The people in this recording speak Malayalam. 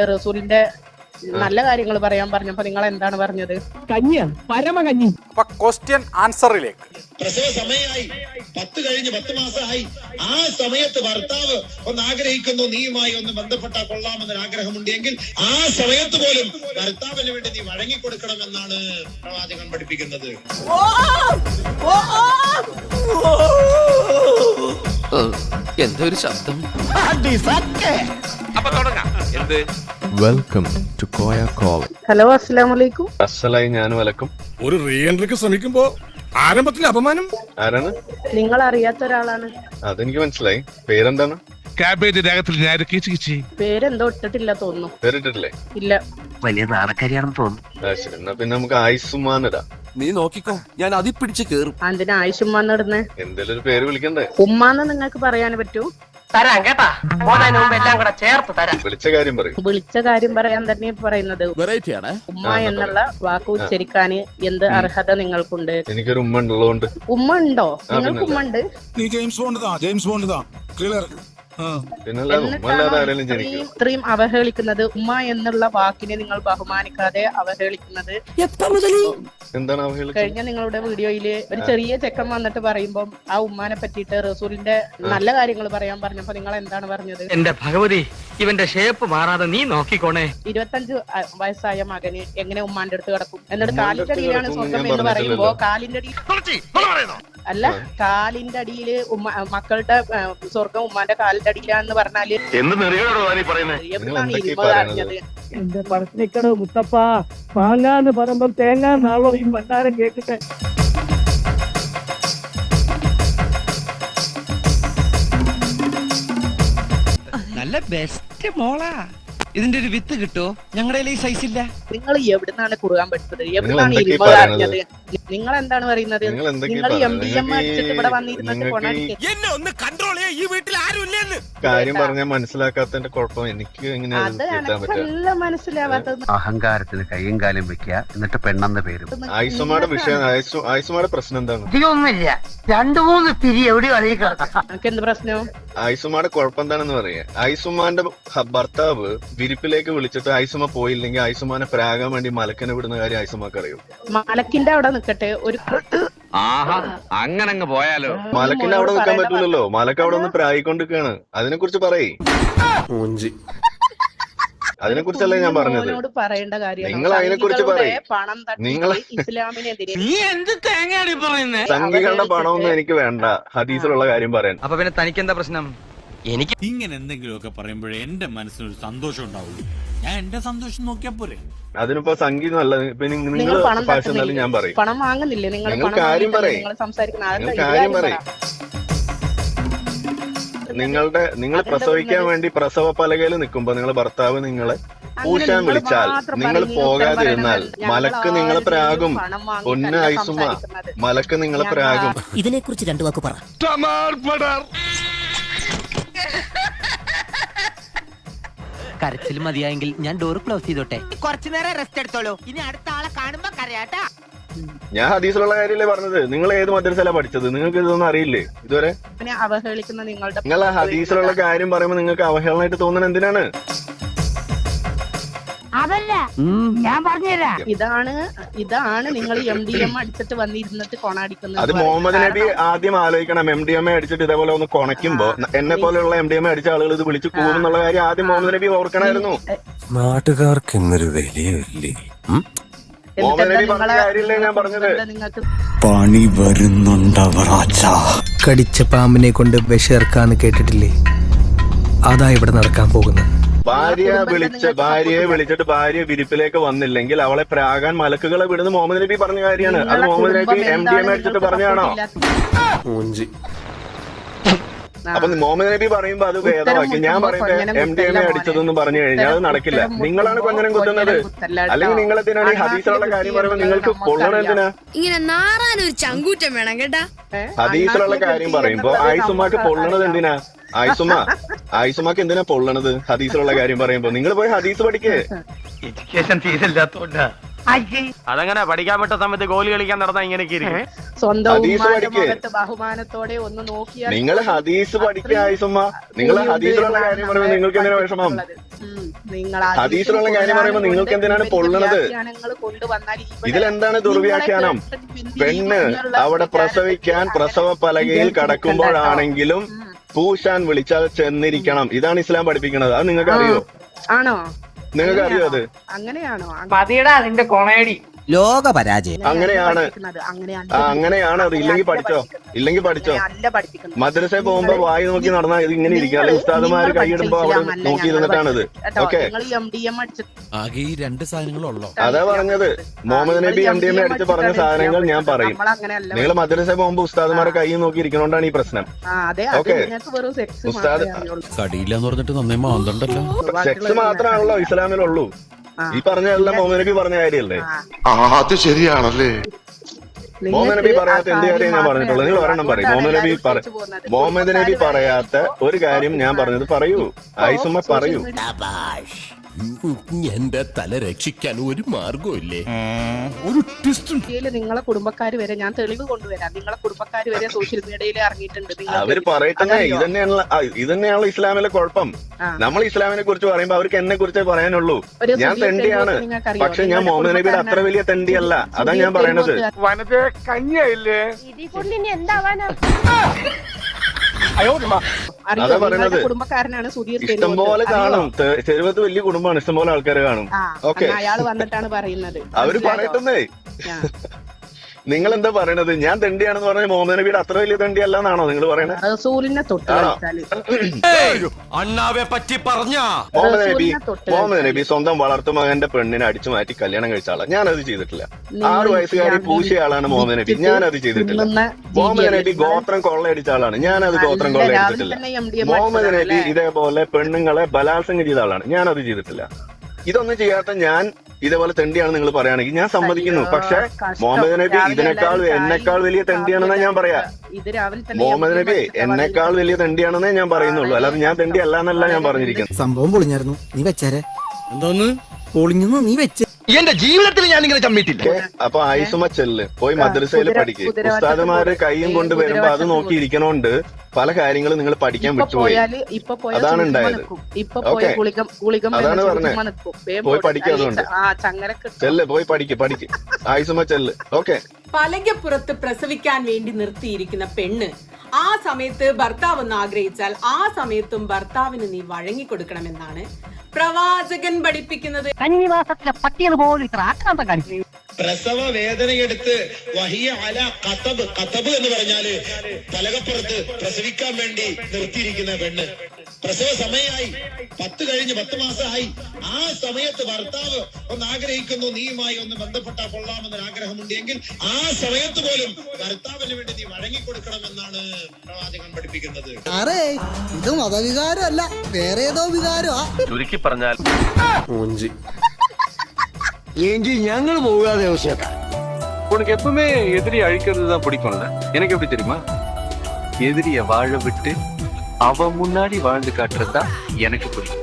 റസൂലിന്റെ നല്ല കാര്യങ്ങൾ പറയാൻ പറഞ്ഞപ്പോ നിങ്ങൾ എന്താണ് പറഞ്ഞത്? കഞ്ഞിയാ പരമ കഞ്ഞി അപ്പൊ ക്വസ്റ്റ്യൻ ആൻസറിലേക്ക് പ്രസവ സമയമായി പത്ത് കഴിഞ്ഞ് പത്ത് മാസമായി. ആ സമയത്ത് ഭർത്താവ് ഒന്ന് ആഗ്രഹിക്കുന്നു നീയുമായി ഒന്ന് ബന്ധപ്പെട്ടാൽ കൊള്ളാമെന്നൊരു ആഗ്രഹമുണ്ടെങ്കിൽ ആ സമയത്ത് പോലും ഭർത്താവിന് വേണ്ടി നീ വഴങ്ങിക്കൊടുക്കണമെന്നാണ് പ്രവാചകൻ പഠിപ്പിക്കുന്നത്. എന്തൊരു ശബ്ദം. എന്ത്? Welcome to Koya call hello അസ്സലാം വലൈക്കും അസലായി ഞാൻ വലക്കും ഒരു റീഎൻട്രിക്ക് ശ്രമിക്കുമ്പോ ആരംഭത്തിൽ അപമാനം? ആരാണ്? നിങ്ങൾ അറിയാത്ത ഒരാളാണ്. അതെനിക്ക് മനസ്സിലായി. പേരെന്താണ്? രാഗത്തിൽ ഞാൻ കിച്ച് കിച്ചി? പേരെന്തോ ഇട്ടിട്ടില്ല തോന്നുന്നു. പേരിട്ടിട്ടില്ലേ? ഇല്ല. വലിയ നാണക്കാരിയാണെന്ന് തോന്നുന്നു. ആ ശരി. എന്നാ പിന്നെ നമുക്ക് ആയിസുമാൻ ഇടാം. നീ നോക്കിക്കോ. ഞാൻ അതി പിടിച്ച് കേറും അതിന് ആയിഷുമ്മാന്ന് ഇടുന്നേ? എന്തേലും ഒരു പേര് വിളിക്കണ്ടേ? ഉമ്മാന്ന് നിങ്ങൾക്ക് പറയാൻ പറ്റൂ. തരാം കേട്ടാ. പോണതിന് മുമ്പ് എല്ലാം കൂടെ ചേർത്ത് തരാം. വിളിച്ച കാര്യം പറയും. വിളിച്ച കാര്യം പറയാൻ തന്നെ പറയുന്നത് വെറൈറ്റി ആണ് ഉമ്മ എന്നുള്ള വാക്ക് ഉച്ചരിക്കാൻ എന്ത് അർഹത നിങ്ങൾക്കുണ്ട്? എനിക്കൊരു ഉമ്മ ഉള്ളതുകൊണ്ട്. ഉമ്മ ഉണ്ടോ? നിങ്ങൾക്ക്. ഉമ്മ ഉണ്ട്? നീ James Bond James Bond clear പിന്നല്ലാതെ ഇത്രയും അവഹേളിക്കുന്നത്. ഉമ്മ എന്നുള്ള വാക്കിനെ നിങ്ങൾ ബഹുമാനിക്കാതെ അവഹേളിക്കുന്നത്. കഴിഞ്ഞ നിങ്ങളുടെ വീഡിയോയിൽ ഒരു ചെറിയ ചെക്കൻ വന്നിട്ട് പറയുമ്പോൾ ആ ഉമ്മാനെ പറ്റിയിട്ട് റസൂലിന്റെ നല്ല കാര്യങ്ങൾ പറയാൻ പറഞ്ഞപ്പോ നിങ്ങൾ എന്താണ് പറഞ്ഞത്? എന്റെ ഭഗവതി ഇവന്റെ ഷേപ്പ് മാറാതെ നീ നോക്കിക്കോണേ. ഇരുപത്തഞ്ച് വയസ്സായ മകന് എങ്ങനെ ഉമ്മാന്റെ അടുത്ത് കിടക്കും? എന്നിട്ട് കാലിന്റെ അടിയിലാണ് സ്വന്തം സ്വർഗം എന്ന് പറയുമ്പോ. കാലിന്റെ അടിയിൽ അല്ല കാലിന്റെ അടിയിൽ ഉമ്മ മക്കളുടെ സ്വർഗം ഉമ്മാന്റെ കാലിന്റെ അടിയിലാന്ന് പറഞ്ഞാൽ എന്റെ പടത്തിനിക്കടോ മുത്തപ്പ. മാങ്ങാന്ന് പറയുമ്പോ തേങ്ങ നാളോ ഈ ഭണ്ഡാരം കേക്കട്ടെ നല്ല ബെസ്റ്റ് മോളാ. ഇതിന്റെ ഒരു വിത്ത് കിട്ടോ? ഞങ്ങളുടെ ഈ സൈസ് ഇല്ല. നിങ്ങൾ എവിടുന്നാണ് കുറുകാൻ പഠിച്ചത്? എവിടുന്നാണ് എന്തൊക്കെയാ ഇരുമ്പ് അറിഞ്ഞത്? നിങ്ങൾ എന്താണ് പറയുന്നത്? നിങ്ങൾ എം ഡി എം അടിച്ചിട്ട് ഇവിടെ നിങ്ങൾക്ക് വന്നിരുന്നിട്ട് എന്നെ ഒന്ന് കൺട്രോൾ ചെയ്യാ. ഈ വീട്ടിൽ ആരും ഇല്ലെന്ന്. കാര്യം പറഞ്ഞാൽ മനസ്സിലാക്കാത്തതിന്റെ കുഴപ്പം എനിക്ക് ഇങ്ങനെ അത് അത് കേട്ടാൻ മനസ്സിലാവാത്തത് അഹങ്കാരത്തിന് കൈയും കാലും വെക്കുക എന്നിട്ട് പെണ്ണെന്ന പേരും. ആയിസുമാടെ വിഷയം ആയിസു പ്രശ്നം എന്താണ്? ഇതൊന്നുമില്ല രണ്ടു മൂന്ന് പിരി എവിടെയും എനിക്ക് എന്ത് പ്രശ്നം? ആയിസുമാടെ കുഴപ്പം എന്താണെന്ന് പറയാ. ആയിസുമാന്റെ ഭർത്താവ് വിരിപ്പിലേക്ക് വിളിച്ചിട്ട് ആയിസുമ പോയില്ലെങ്കിൽ ആയിസുമാനെ പ്രാകാൻ വേണ്ടി മലക്കനെ വിടുന്ന കാര്യം ആയിസുമാക്ക് അറിയും. മലക്കിന്റെ അവിടെ നിൽക്കട്ടെ ഒരു ആഹാ അങ്ങനെ അങ്ങ് പോയാലോ. മലക്കിന്റെ അവിടെ നിൽക്കാൻ പറ്റൂലല്ലോ മലക്ക്. അവിടെ ഒന്ന് പ്രായിക്കൊണ്ടിരിക്കാണ്. അതിനെ കുറിച്ച് പറയേ. അതിനെ കുറിച്ചല്ലേ ഞാൻ പറഞ്ഞത്. മോനോട് പറയേണ്ട കാര്യമാണ്. നിങ്ങൾ അതിനെക്കുറിച്ച് കുറിച്ച് പറയ്. പണം തട്ടി നിങ്ങൾ- ഇസ്ലാമിനെതിരെ നീ എന്ത് തേങ്ങയാണ് പറയുന്നേ? സംഘികളുടെ പണമൊന്നും എനിക്ക് വേണ്ട. ഹദീസിലുള്ള കാര്യം പറയാൻ. അപ്പൊ പിന്നെ തനിക്ക് എന്താ പ്രശ്നം? എനിക്ക് ഇങ്ങനെ എന്തെങ്കിലുമൊക്കെ പറയുമ്പോഴേ എന്റെ മനസ്സിനൊരു സന്തോഷം ഉണ്ടാവുള്ളൂ. ഞാൻ എന്റെ സന്തോഷം നോക്കിയാ പോരെ. അതിനിപ്പോ സംഗീതം അല്ല ഇപ്പൊ നിങ്ങൾ പണം ഞാൻ പറയും. പണം വാങ്ങുന്നില്ലേ? നിങ്ങൾ നിങ്ങൾ പണം കാര്യം വാങ്ങിയിട്ടല്ലേ പറയ്. നിങ്ങൾ സംസാരിക്കുന്ന നിങ്ങൾ കാര്യം പറയ്. നിങ്ങളുടെ നിങ്ങൾ പ്രസവിക്കാൻ വേണ്ടി പ്രസവ പലകയിൽ നിൽക്കുമ്പോ നിങ്ങളെ ഭർത്താവ് നിങ്ങളെ പൂശാൻ നിങ്ങൾ വിളിച്ചാൽ മാത്രം നിങ്ങൾ പറഞ്ഞ് പോകാതിരുന്നാൽ ഉത്തരം പറയണം. മലക്ക് ഞങ്ങൾ നിങ്ങളെ ആരുടെയും പ്രാകും പണം വാങ്ങിയിട്ടല്ല പൊന്ന് ഐസുമ സംസാരിക്കുന്നത്. മലക്ക് നിങ്ങളെ ഞങ്ങൾ പ്രാകും ഇതിനെ കുറിച്ച് രണ്ടു വാക്ക് പറ. കരച്ചിൽ മതിയായെങ്കിൽ ഞാൻ ഡോർ ക്ലോസ് ചെയ്തോട്ടെ. കുറച്ചു നേരം റെസ്റ്റ് എടുത്തോളൂ. ഇനി അടുത്ത ആളെ കാണുമ്പോ കരയാട്ടാ ഞാൻ ഹദീസിലുള്ള കാര്യല്ലേ പറഞ്ഞത്. നിങ്ങൾ ഏത് മദ്രസയിലാണ് പഠിച്ചത്? നിങ്ങൾക്ക് ഇതൊന്നും അറിയില്ലേ? ഇതുവരെ? അവഹേളിക്കുന്ന നിങ്ങളുടെ നിങ്ങൾ ഹദീസിലുള്ള കാര്യം പറയുമ്പോൾ നിങ്ങൾക്ക് അവഹേളനായിട്ട് തോന്നുന്നത് എന്തിനാണ്? അതല്ല. ഞാൻ പറഞ്ഞുതരാം. ഇതാണ് ഇതാണ് നിങ്ങൾ എം ഡി എം അടിച്ചിട്ട് വന്നിരുന്നിട്ട് കൊണാടിക്കുന്നത് അത് മുഹമ്മദ് നബി ആദ്യം ആലോചിക്കണം. എം ഡി എം എ അടിച്ചിട്ട് ഇതേപോലെ ഒന്ന് കുണയ്ക്കുമ്പോ എന്നെ പോലെയുള്ള എം ഡി എം എ അടിച്ച ആളുകൾ ഇത് വിളിച്ചു പോകും എന്നുള്ള കാര്യം ആദ്യം മുഹമ്മദ് നബി ഓർക്കണമായിരുന്നു നാട്ടുകാർക്ക് ഇന്നൊരു വിലയില്ലേ മുഹമ്മദ് നബി പറഞ്ഞ ഞാൻ പറഞ്ഞത്? നിങ്ങൾക്ക് പണി വരുന്നുണ്ടവറാച്ച കടിച്ച പാമ്പിനെ കൊണ്ട് വിഷർക്കാന്ന് കേട്ടിട്ടില്ലേ? അതാ ഇവിടെ നടക്കാൻ പോകുന്നത്. ഭാര്യ വിളിച്ച ഭാര്യയെ വിളിച്ചിട്ട് ഭാര്യ വിരിപ്പിലേക്ക് വന്നില്ലെങ്കിൽ അവളെ പ്രാകാൻ മലക്കുകളെ വിടുന്ന മുഹമ്മദ് നബി പറഞ്ഞ കാര്യമാണ്. അത് മുഹമ്മദ് നബി എം ഡി എം അടിച്ചിട്ട് പറഞ്ഞാണോ. അപ്പൊ മുഹമ്മദ് നബി പറയുമ്പോ അത് ഭേദമാക്കി. ഞാൻ പറയുന്നത് പറയുമ്പോ എം ഡി എം എ അടിച്ചതെന്ന് പറഞ്ഞു കഴിഞ്ഞാൽ അത് നടക്കില്ല. നിങ്ങളാണ് കൊഞ്ഞനം കുത്തുന്നത്. അല്ലെങ്കിൽ നിങ്ങൾ എന്തിനാണ് ഈ ഹദീസിലുള്ള കാര്യം പറയുമ്പോൾ നിങ്ങൾക്ക് കൊള്ളണം എന്തിനാ? ഇങ്ങനെ നാറാനൊരു ചങ്കൂറ്റം വേണം കേട്ടാ? ഹദീസിലുള്ള കാര്യം പറയുമ്പോ ആയുസുമാക്ക് പൊള്ളണത് എന്തിനാ? ആയിസുമ ആയിസുമാക്ക് എന്തിനാ പൊള്ളണത് ഹദീസിലുള്ള കാര്യം പറയുമ്പോ? നിങ്ങൾ പോയി ഹദീസ് പഠിക്കേ. എഡ്യൂക്കേഷൻ തീരില്ലാത്തോണ്ടാ അതങ്ങനെ? പഠിക്കാൻ പറ്റ സമയത്ത് ഗോലി കളിക്കാൻ നടന്നാ ഇങ്ങനെയൊക്കെ ഇരിക്കും. സ്വന്തം ഹദീസ് ഉമ്മാന്റെ പഠിക്ക്. മുഖത്ത് ബഹുമാനത്തോടെ ഒന്ന് നോക്കിയാൽ നിങ്ങൾ ഹദീസ് പഠിക്കുക ആയിസമ്മ നിങ്ങൾ ഹദീസിലുള്ള കാര്യം പറയുമ്പോൾ നിങ്ങൾക്ക് എന്തിനാ വിഷമം? ഉം. നിങ്ങൾ ഹദീസിലുള്ള കാര്യം പറയുമ്പോൾ നിങ്ങൾക്ക് എന്തിനാണ് പൊള്ളണത്? കൊണ്ടുവന്നാൽ ഇതിലെന്താണ് ദുർവ്യാഖ്യാനം? പെണ്ണ് അവിടെ പ്രസവിക്കാൻ പ്രസവ പലകയിൽ കടക്കുമ്പോഴാണെങ്കിലും പൂശാൻ വിളിച്ചാൽ ചെന്നിരിക്കണം. ഇതാണ് ഇസ്ലാം പഠിപ്പിക്കുന്നത്. അത് നിങ്ങൾക്ക് അറിയോ ആണോ? നിങ്ങൾക്ക് അറിയോ അങ്ങനെയാണോ? മതിയടാ നിന്റെ കൊണയടി ലോക പരാജയം അങ്ങനെയാണ്. ആ അങ്ങനെയാണ് അത്. ഇല്ലെങ്കിൽ പഠിച്ചോ? ഇല്ലെങ്കിൽ പഠിച്ചോ? മദ്രസ പോകുമ്പോ വായി നോക്കി നടന്ന ഇത് ഇങ്ങനെ ഇരിക്കും. അല്ലെങ്കിൽ ഉസ്താദുമാര് കൈയിടുമ്പോ അവിടെ നോക്കി ഇരുന്നിട്ടാണിത് ഓക്കെ. നിങ്ങൾ എം ഡി എം അടിച്ച് ആകെ ഈ രണ്ട് സാധനങ്ങളുള്ളോ? അതാ പറഞ്ഞത്. മുഹമ്മദ് നബി എം ഡി എം അടിച്ച് പറഞ്ഞ സാധനങ്ങൾ ഞാൻ പറയും. നിങ്ങൾ മദ്രസ പോകുമ്പോ ഉസ്താദുമാരെ കൈ നോക്കി ഇരിക്കണോണ്ടാണ് ഈ പ്രശ്നം. ആ അതെ അത് ഓക്കേ. നിങ്ങൾക്ക് വെറും സെക്സ് ഉസ്താദ് മാത്രമേ അറിയുള്ളൂ. കടിയില്ലെന്ന് പറഞ്ഞിട്ട് നന്നേ മാന്തണ്ടല്ലോ. സെക്സ് മാത്രമാണല്ലോ ഇസ്ലാമിലുള്ളൂ. ഈ പറഞ്ഞതെല്ലാം മുഹമ്മദ് നബി പറഞ്ഞ കാര്യല്ലേ? ആ. അത് ശരിയാണല്ലേ? മുഹമ്മദ് നബി പറയാത്ത എന്ത് കാര്യം ഞാൻ പറഞ്ഞിട്ടുള്ളത്? പറഞ്ഞിട്ടുള്ളൂ നിങ്ങൾ ഒരെണ്ണം പറയും. മുഹമ്മദ് നബി മുഹമ്മദ് നബി പറയാത്ത ഒരു കാര്യം ഞാൻ പറഞ്ഞത് പറയൂ. ആയിസുമ്മ പറയൂ. എന്റെ തല രക്ഷിക്കാൻ ഒരു മാർഗമില്ലേ ഒരു ട്വിസ്റ്റ് നിങ്ങളെ കുടുംബക്കാർ വരെ ഞാൻ തെളിവ് കൊണ്ടുവരാം. നിങ്ങളെ കുടുംബക്കാർ വരെ സോഷ്യൽ മീഡിയയിൽ ഇറങ്ങിയിട്ടുണ്ട്. അവർ പറയട്ടെ ഇതന്നെയാണല്ലോ ഇത് തന്നെയാണല്ലോ ഇത് തന്നെയാണല്ലോ ഇസ്ലാമിലെ കുഴപ്പം. നമ്മൾ ഇസ്ലാമിനെ കുറിച്ച് പറയുമ്പോ അവർക്ക് എന്നെ കുറിച്ചേ പറയാനുള്ളൂ. ഞാൻ തെണ്ടിയാണ്. പക്ഷെ ഞാൻ മുഹമ്മദ് നബിയുടെ അത്ര വലിയ തെണ്ടിയല്ല. അതാ ഞാൻ പറയണത്. വനത്തെ കഞ്ഞിയായില്ലേ നിങ്ങളുടെ പറയണത്. കുടുംബക്കാരനാണ് സുധീർ ഇഷ്ടം തെരുവോത്ത്. പോലെ അറിയോ? കാണും തെ- തെരുവത്ത് വലിയ കുടുംബമാണ് ഇഷ്ടം പോലെ ആൾക്കാർ കാണും അയാൾ അയാൾ വന്നിട്ടാണ് പറയുന്നത് അവർ? പറയട്ടെന്നേ. നിങ്ങൾ എന്താ പറയണത്? ഞാൻ തെണ്ടിയാണെന്ന് പറഞ്ഞ മുഹമ്മദ് നബിയുടെ അത്ര വലിയ തെണ്ടിയല്ല എന്നാണോ നിങ്ങൾ പറയണത് റസൂലിനെ തൊട്ട്? കളിച്ചാൽ അണ്ണാവെ പറ്റി പറഞ്ഞ. മുഹമ്മദ് നബി മുഹമ്മദ് നബി സ്വന്തം വളർത്തു മകന്റെ പെണ്ണിനെ അടിച്ചു മാറ്റി കല്യാണം കഴിച്ച ആളാ. അത് ചെയ്തിട്ടില്ല. ആറ് വയസ്സുകാരി പൂശിയ ആളാണ് മുഹമ്മദ് നബി ഞാൻ ഞാനത് ചെയ്തിട്ടില്ല. മുഹമ്മദ് നബി ഗോത്രം കൊള്ളയടിച്ച ആളാണ്. ഞാൻ അത് ഗോത്രം കൊള്ളയടിച്ചിട്ടില്ല. മുഹമ്മദ് നബി ഇതേപോലെ പെണ്ണുങ്ങളെ ബലാത്സംഗം ചെയ്ത ആളാണ്. ഞാൻ അത് ചെയ്തിട്ടില്ല. ഇതൊന്നും ചെയ്യാത്ത ഞാൻ ഇതേപോലെ തെണ്ടിയാണ് നിങ്ങൾ പറയുകയാണെങ്കിൽ ഞാൻ സമ്മതിക്കുന്നു. പക്ഷെ. മുഹമ്മദ് നബി ഇതിനേക്കാൾ എന്നെക്കാൾ വലിയ തെണ്ടിയാണെന്ന് ഞാൻ പറയാ. മുഹമ്മദ് നബി എന്നെക്കാൾ വലിയ തെണ്ടിയാണെന്നേ ഞാൻ പറയുന്നുള്ളൂ. അല്ലാതെ ഞാൻ തെണ്ടി അല്ല എന്നല്ല ഞാൻ പറഞ്ഞിരിക്കുന്നത് സംഭവം പൊളിഞ്ഞായിരുന്നു. നീ വെച്ചേരെ. എന്തോന്ന്? പൊളിഞ്ഞു നീ വെച്ച് എന്റെ ജീവിതത്തിൽ ഞാൻ ഇങ്ങനെ ചമ്മിട്ടില്ല? അപ്പൊ ആയിസുമ ചെല്ല് പോയി മദ്രസയിൽ പഠിക്കുക പഠിക്ക് ഉസ്താദുമാര് കൈയും കൊണ്ട് വരുമ്പോ അത് നോക്കിയിരിക്കണോണ്ട് പല കാര്യങ്ങളും നിങ്ങൾ പഠിക്കാൻ ഇപ്പൊ വിട്ടുപോയി അതാണ് ഉണ്ടായത്. അതാണ് വേണം, പറഞ്ഞേ. ചുമ്മാ നിൽക്കും. വേഗം പോയി പഠിക്കുക പഠിക്ക് അതുകൊണ്ട്. ചെല്ല് പോയി പഠിക്കുക പഠിക്ക് ആയിസുമ ചെല്ല് ഓക്കെ പലകപ്പുറത്ത് പ്രസവിക്കാൻ വേണ്ടി നിർത്തിയിരിക്കുന്ന പെണ്ണ് ആ സമയത്ത് ഭർത്താവ് ഒന്ന് ആഗ്രഹിച്ചാൽ ആ സമയത്തും ഭർത്താവിന് നീ വഴങ്ങിക്കൊടുക്കണമെന്നാണ് പ്രവാചകൻ പഠിപ്പിക്കുന്നത്. കന്നിവാസത്തിലെ പട്ടിയത് പോലും ഇത്ര ആക്രാന്തം കാണിച്ചു. പ്രസവ വേദനയെടുത്ത് വഹിയ അല കത്തബ് കത്തബ് എന്ന് പറഞ്ഞാൽ തലകപ്പുറത്ത് പ്രസവിക്കാൻ വേണ്ടി നിർത്തിയിരിക്കുന്ന പെണ്ണ്. പ്രസവ സമയമായി പത്ത് കഴിഞ്ഞ് പത്ത് മാസമായി ആ സമയത്ത് ഭർത്താവ് ഒന്ന് ആഗ്രഹിക്കുന്നു നീയുമായി ഒന്ന് ബന്ധപ്പെട്ടാൽ കൊള്ളാമെന്നൊരു ആഗ്രഹമുണ്ടെങ്കിൽ ആ സമയത്ത് പോലും ഭർത്താവിന് വേണ്ടി നീ വഴങ്ങിക്കൊടുക്കണമെന്നാണ് പ്രവാചകൻ പഠിപ്പിക്കുന്നത് ഇത് മതവികാരമല്ല വേറെ ഏതോ വികാരമാ ചുരുക്കി പറഞ്ഞാൽ എങ്കിൽ ഞങ്ങൾ പോകാതെ உனக்கு எப்பவுமே எதிரி அழிக்கிறது தான் பிடிக்கும்ல எனக்கு எப்படி தெரியுமா எதிரிய வாழ விட்டு அவன் முன்னாடி வாழ்ந்து காட்டுறது தான் எனக்கு பிடிக்கும்